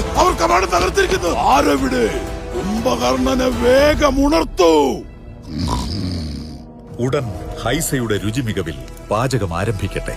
കാത്തിരിക്കുന്നു ആരവിടെ? കുംഭകർണനെ വേഗം ഉണർത്തൂ. ഉടൻ ഹൈസയുടെ രുചിമികവിൽ പാചകം ആരംഭിക്കട്ടെ.